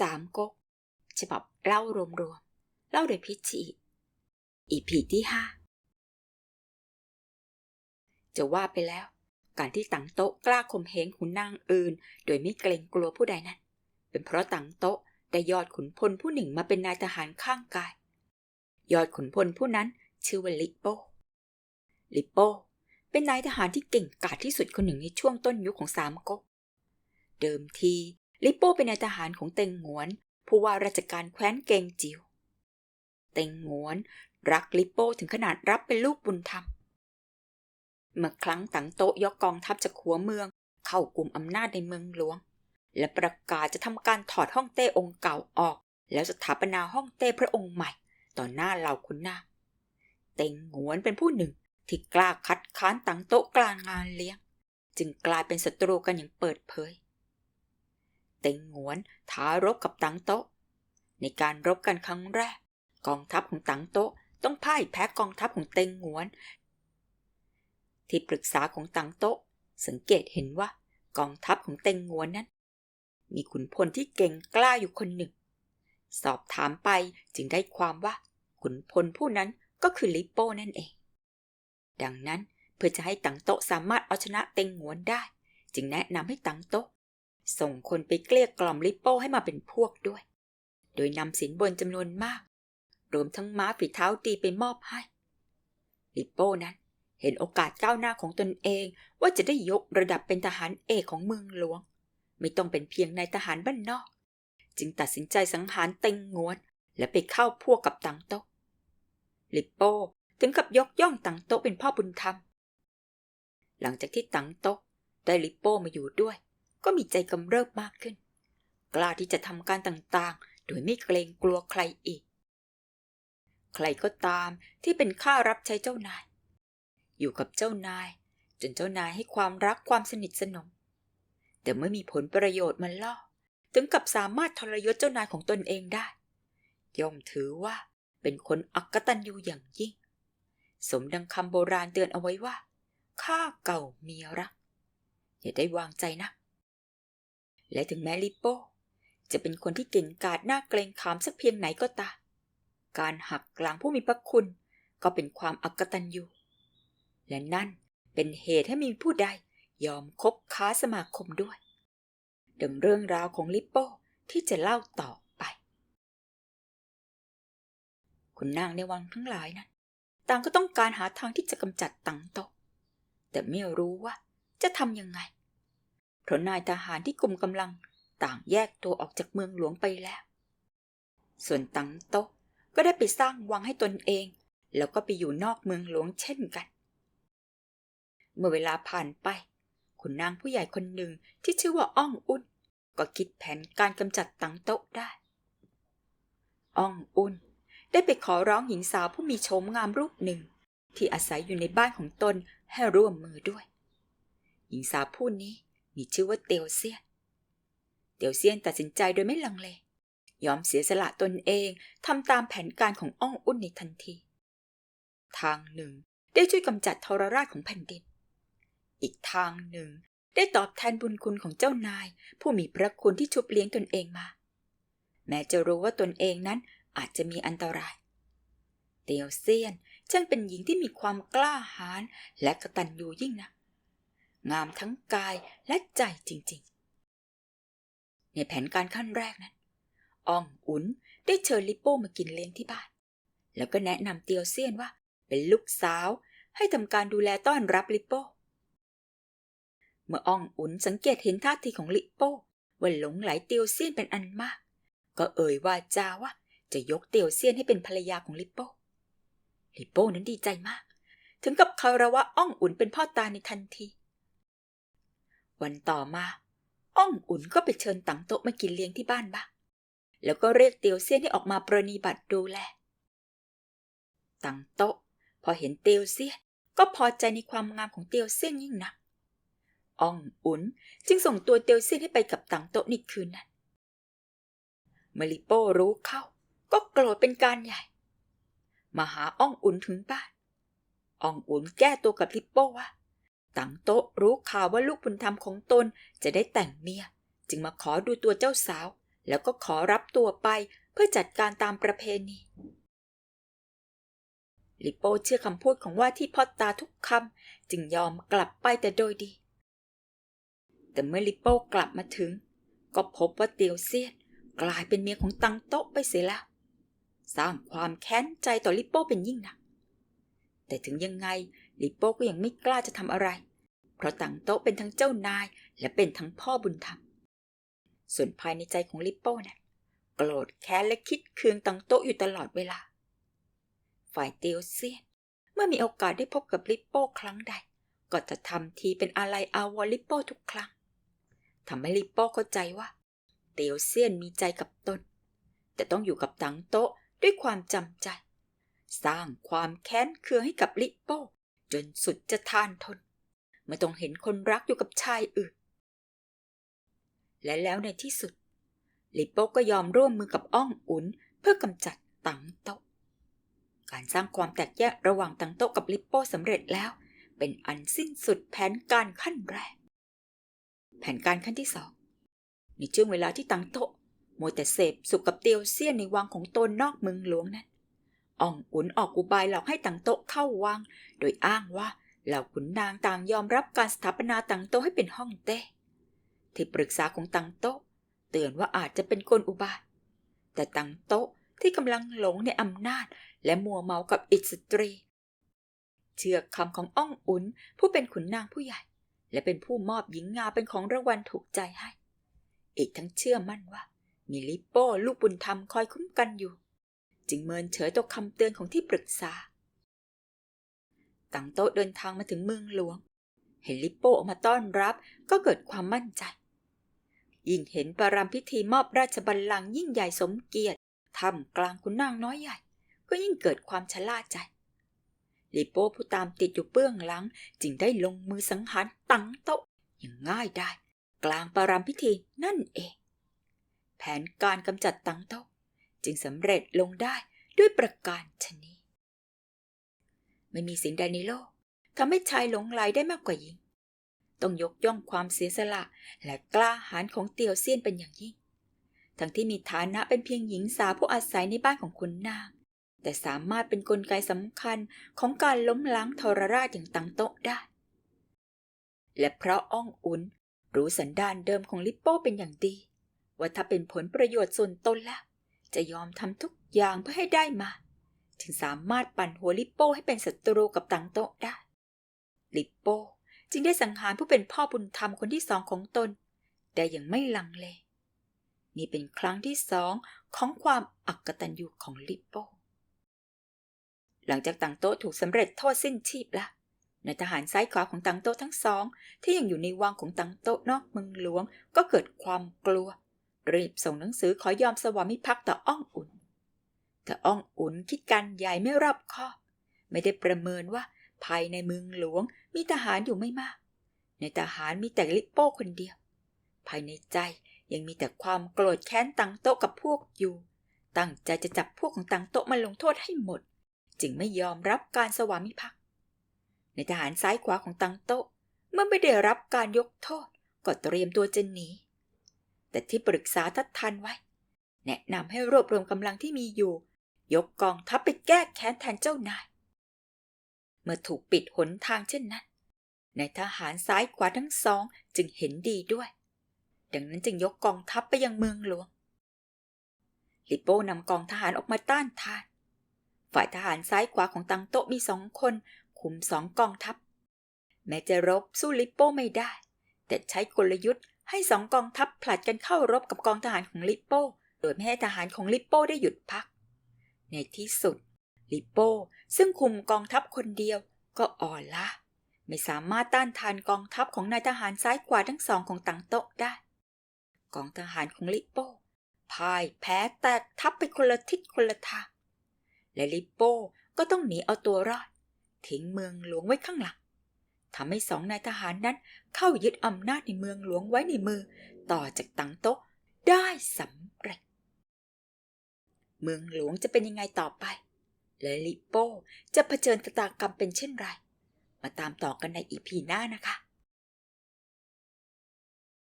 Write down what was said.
สามก๊กฉบับเล่ารวมๆ เล่าโดยพิชชีอีพีที่ห้าจะว่าไปแล้ว การที่ตังโต๊ะกล้าข่มเหงขุนนางอื่น โดยไม่เกรงกลัวผู้ใดนั้น เป็นเพราะตังโต๊ะได้ยอดขุนพลผู้หนึ่งมาเป็นนายทหารข้างกาย ยอดขุนพลผู้นั้นชื่อว่าลิโป้ลิโป้เป็นนายทหารที่เก่งกาจที่สุดคนหนึ่งในช่วงต้นยุคของสามก๊กเดิมที ลิปโป้เป็นนายทหารของเต็งหงวน ผู้ว่าราชการแคว้นเกงจิว เต็งหงวนรักลิปโป้ถึงขนาดรับเป็นลูกบุญธรรม เมื่อครั้งตังโต๊ะยกกองทัพจากหัวเมือง เข้ากลุ่มอำนาจในเมืองหลวง และประกาศจะทำการถอดห้องเต้องค์เก่าออก แล้วสถาปนาห้องเต้พระองค์ใหม่ ต่อหน้าเหล่าขุนนางเต็งหงวนเป็นผู้หนึ่งที่กล้าคัดค้านตังโต๊ะกลางงานเลี้ยง จึงกลายเป็นศัตรูกันอย่างเปิดเผย เต็งหงวนท้ารบกับตังโต๊ะ ในการรบกันครั้งแรก กองทัพของตังโต๊ะต้องพ่ายแพ้กองทัพของเต็งหงวน ที่ปรึกษาของตังโต๊ะ สังเกตเห็นว่ากองทัพของเต็งหงวนนั้น มีขุนพลที่เก่งกล้าอยู่คนหนึ่ง สอบถามไปจึงได้ความว่าขุนพลผู้นั้นก็คือลิปโป้นั่นเอง ดังนั้นเพื่อจะให้ตังโต๊ะสามารถเอาชนะเต็งหงวนได้ จึงแนะนำให้ตังโต๊ะ ส่งคนไปเกลี้ยกล่อมลิปโป้ให้มาเป็นพวกด้วย โดยนำสินบนจำนวนมาก รวมทั้งม้าฝีเท้าดีไปมอบให้ ลิปโป้นั้นเห็นโอกาสก้าวหน้าของตนเองว่าจะได้ยกระดับเป็นทหารเอกของเมืองหลวง ไม่ต้องเป็นเพียงนายทหารบ้านนอก จึงตัดสินใจสังหารเต็งงวน และไปเข้าพวกกับตังโต๊ะลิปโป้ถึงกับยกย่องตังโต๊ะเป็นพ่อบุญธรรม หลังจากที่ตังโต๊ะได้ลิปโป้มาอยู่ด้วย ก็มีใจกำเริบมากขึ้น กล้าที่จะทำการต่างๆ โดยไม่เกรงกลัวใครอีก ใครก็ตามที่เป็นข้ารับใช้เจ้านาย อยู่กับเจ้านาย จนเจ้านายให้ความรักความสนิทสนม แต่เมื่อมีผลประโยชน์มาล่อ ถึงกับสามารถทรยศเจ้านายของตนเองได้ ย่อมถือว่าเป็นคนอักตันยูอย่างยิ่ง สมดังคำโบราณเตือนเอาไว้ว่าข้าเก่าเมียรัก อย่าได้วางใจนะ และถึงแม้ลิปโป้จะเป็นคนที่เก่งกาจน่าเกรงขามสักเพียงไหนก็ตามการหักกลางผู้มีพระคุณก็เป็นความอักตันอยู่ และนั่นเป็นเหตุให้มีผู้ใดยอมคบค้าสมาคมด้วย ดังเรื่องราวของลิปโป้ที่จะเล่าต่อไป คุณนางในวังทั้งหลายนั้น ต่างก็ต้องการหาทางที่จะกำจัดตังโตะแต่ไม่รู้ว่าจะทำยังไง เพราะนายทหารที่กลุ่มกำลังต่างแยกตัวออกจากเมืองหลวงไปแล้ว ส่วนตังโตะก็ได้ไปสร้างวังให้ตนเอง แล้วก็ไปอยู่นอกเมืองหลวงเช่นกัน เมื่อเวลาผ่านไป คุณนางผู้ใหญ่คนหนึ่งที่ชื่อว่าอ้องอุ่น ก็คิดแผนการกำจัดตังโต๊ะได้ อ้องอุ่นได้ไปขอร้องหญิงสาวผู้มีโฉมงามรูปหนึ่ง ที่อาศัยอยู่ในบ้านของตนให้ร่วมมือด้วย หญิงสาวผู้นี้ มีชื่อว่าเตียวเซียน เตียวเซียนตัดสินใจโดยไม่ลังเลยอมเสียสละตนเองทำตามแผนการของอ้องอุ่นในทันที ทางหนึ่งได้ช่วยกำจัดทรราชของแผ่นดิน อีกทางหนึ่งได้ตอบแทนบุญคุณของเจ้านาย ผู้มีพระคุณที่ชุบเลี้ยงตนเองมา แม้จะรู้ว่าตนเองนั้นอาจจะมีอันตราย เตียวเซียนช่างเป็นหญิงที่มีความกล้าหาญและกระตัญญูยิ่งนะ งามทั้งกายและใจจริงๆ ในแผนการขั้นแรกนั้นอองอุนได้เชิญลิปโป้มากินเลี้ยงที่บ้าน แล้วก็แนะนำเตียวเซียนว่าเป็นลูกสาวให้ทำการดูแลต้อนรับลิปโป้ เมื่ออ่องอุนสังเกตเห็นท่าทีของลิปโป้ว่าหลงไหลเตียวเซียนเป็นอันมาก ก็เอ่ยว่าจาว่าจะยกเตียวเซียนให้เป็นภรรยาของลิปโป้ลิปโป้นั้นดีใจมาก ถึงกับคารวะอ่องอุ่นเป็นพ่อตาในทันที วันต่อมาอ่องอุ่นก็ไปเชิญตังโต๊ะมากินเลี้ยงที่บ้านบ้างแล้วก็เรียกเตียวเซียนให้ออกมาประนีบัตรดูแล ตังโต๊ะ พอเห็นเตียวเซียนก็พอใจในความงามของเตียวเซียนยิ่งนักอ่องอุ่นจึงส่งตัวเตียวเซียนให้ไปกับตังโต๊ะในคืนนั้นเมลิโป้รู้เข้า ก็โกรธเป็นการใหญ่ มาหาอ่องอุ่นถึงบ้านอ่องอุ่นแก้ตัวกับลิปโป้ว่า ตังโต๊ะรู้ข่าวว่าลูกบุญธรรมของตนจะได้แต่งเมีย จึงมาขอดูตัวเจ้าสาว แล้วก็ขอรับตัวไปเพื่อจัดการตามประเพณีลิโป้เชื่อคำพูดของว่าที่พ่อตาทุกคำจึงยอมกลับไปแต่โดยดี แต่เมื่อลิโป้กลับมาถึง ก็พบว่าเตียวเซียนกลายเป็นเมียของตังโต๊ะไปเสียแล้ว สร้างความแค้นใจต่อลิโป้เป็นยิ่งหนัก แต่ถึงยังไง ลิโป้ก็ยังไม่กล้าจะทำอะไร เพราะตังโต๊ะเป็นทั้งเจ้านายและเป็นทั้งพ่อบุญธรรม ส่วนภายในใจของลิโป้นั้นโกรธแค้นและคิดเคืองตังโต๊ะอยู่ตลอดเวลา ฝ่ายเตียวเซียน เมื่อมีโอกาสได้พบกับลิปโป้ครั้งใด ก็จะทำทีเป็นอะไรอาวรลิปโป้ทุกครั้งทำให้ลิปโป้เข้าใจว่า เตียวเซียนมีใจกับตน แต่ต้องอยู่กับตังโต๊ะด้วยความจำใจ สร้างความแค้นเคืองให้กับลิปโป้ จนสุดจะทานทนเมื่อต้องเห็นคนรักอยู่กับชายอื่น และแล้วในที่สุด ลิปโป้ก็ยอมร่วมมือกับอ้องอุนเพื่อกำจัดตังโต๊ะการสร้างความแตกแยกระหว่างตังโต๊ะกับลิปโป้สำเร็จแล้ว เป็นอันสิ้นสุดแผนการขั้นแรก แผนการขั้นที่สองในช่วงเวลาที่ตังโต๊ะมัวแต่เสพสุขกับเตียวเซียนในวังของตนนอกเมืองหลวงนั้น อ่องอุนออกอุบายหลอกให้ตังโต๊ะเข้าวัง โดยอ้างว่าเหล่าขุนนางต่างยอมรับการสถาปนาตังโต๊ะให้เป็นห้องเต้ ที่ปรึกษาของตังโต๊ะเตือนว่าอาจจะเป็นกลอุบาย แต่ตังโต๊ะที่กำลังหลงในอำนาจและมัวเมากับอิสตรี เชื่อคำของอ้องอุนผู้เป็นขุนนางผู้ใหญ่ และเป็นผู้มอบหญิงงามเป็นของรางวัลถูกใจให้ อีกทั้งเชื่อมั่นว่า มีลิปโป้ลูกบุญธรรมคอยคุ้มกันอยู่ จึงเมินเฉยต่อคำเตือนของที่ปรึกษาตั้งโต๊ะเดินทางมาถึงเมืองหลวง เห็นลิปโป้ออกมาต้อนรับก็เกิดความมั่นใจ ยิ่งเห็นประรำพิธีมอบราชบัลลังก์ยิ่งใหญ่สมเกียรติท่ามกลางขุนนางน้อยใหญ่ ก็ยิ่งเกิดความชะล่าใจ ลิโป้ผู้ตามติดอยู่เบื้องหลัง จึงได้ลงมือสังหารตังโต๊ะอย่างง่ายได้ กลางประรำพิธีนั่นเอง แผนการกำจัดตังโต๊ะ จึงสำเร็จลงได้ด้วยประการชนีไม่มีสิ่งใดในโลกทำให้ชายหลงไหลได้มากกว่าหญิง ต้องยกย่องความเสียสละและกล้าหาญของเตียวเซียนเป็นอย่างยิ่ง ทั้งที่มีฐานะเป็นเพียงหญิงสาวผู้อาศัยในบ้านของคุณนาง แต่สามารถเป็นนกลไกสำคัญของการล้มล้างทรราชอย่างตังโต๊ะได้ และเพราะอ้องอุนรู้สันดานเดิมของลิปโป้เป็นอย่างดี ว่าถ้าเป็นผลประโยชน์ส่วนตนแล้ว จะยอมทำทุกอย่างเพื่อให้ได้มา ถึงสามารถปั่นหัวลิปโป้ให้เป็นศัตรูกับตังโตะได้ ลิปโป้จึงได้สังหารผู้เป็นพ่อบุญธรรมคนที่สองของตน แต่ยังไม่ลังเล นี่เป็นครั้งที่สองของความอักตันยูของลิปโป้หลังจากตังโตถูกสำเร็จโทษสิ้นชีพล้วนายทหารซ้ายขวาของตังโตทั้งสอง ที่ยังอยู่ในวังของตังโตนอกเมืองหลวงก็เกิดความกลัว รีบส่งหนังสือขอยอมสวามิภักดิ์ต่ออ้องอุ่น แต่อ้องอุ่นคิดการใหญ่ไม่รอบคอบ ไม่ได้ประเมินว่าภายในเมืองหลวงมีทหารอยู่ไม่มาก ในทหารมีแต่ลิปโป้คนเดียว ภายในใจยังมีแต่ความโกรธแค้นตังโต๊ะกับพวกอยู่ ตั้งใจจะจับพวกของตังโต๊ะมาลงโทษให้หมด จึงไม่ยอมรับการสวามิภักดิ์ ในทหารซ้ายขวาของตังโต๊ะเมื่อไม่ได้รับการยกโทษก็เตรียมตัวจะหนี แต่ที่ปรึกษาทัดทันไว้ แนะนำให้รวบรวมกำลังที่มีอยู่ ยกกองทัพไปแก้แค้นแทนเจ้านาย เมื่อถูกปิดหนทางเช่นนั้นในทหารซ้ายขวาทั้งสองจึงเห็นดีด้วย ดังนั้นจึงยกกองทัพไปยังเมืองหลวง ลิโป้นำกองทหารออกมาต้านทาน ฝ่ายทหารซ้ายขวาของตังโต๊ะมีสองคน คุมสองกองทัพ แม้จะรบสู้ลิปโป้ไม่ได้ แต่ใช้กลยุทธ์ ให้สองกองทัพผลัดกันเข้ารบกับกองทหารของลิปโป้ โดยไม่ให้ทหารของลิปโป้ได้หยุดพัก ในที่สุด ลิปโป้ซึ่งคุมกองทัพคนเดียวก็อ่อนล้าไม่สามารถต้านทานกองทัพของนายทหารซ้ายขวาทั้งสองของตังโต๊ะได้ กองทหารของลิปโป้พ่ายแพ้แตกทัพไปคนละทิศคนละทางและลิปโป้ก็ต้องหนีเอาตัวรอดทิ้งเมืองหลวงไว้ข้างหลัง ทำให้สองนายทหารนั้นเข้ายึดอำนาจในเมืองหลวงไว้ในมือ ต่อจากตังโต๊ะได้สำเร็จ เมืองหลวงจะเป็นยังไงต่อไป และลิโป้จะเผชิญชะตากรรมเป็นเช่นไร มาตามต่อกันในอีพีหน้านะคะ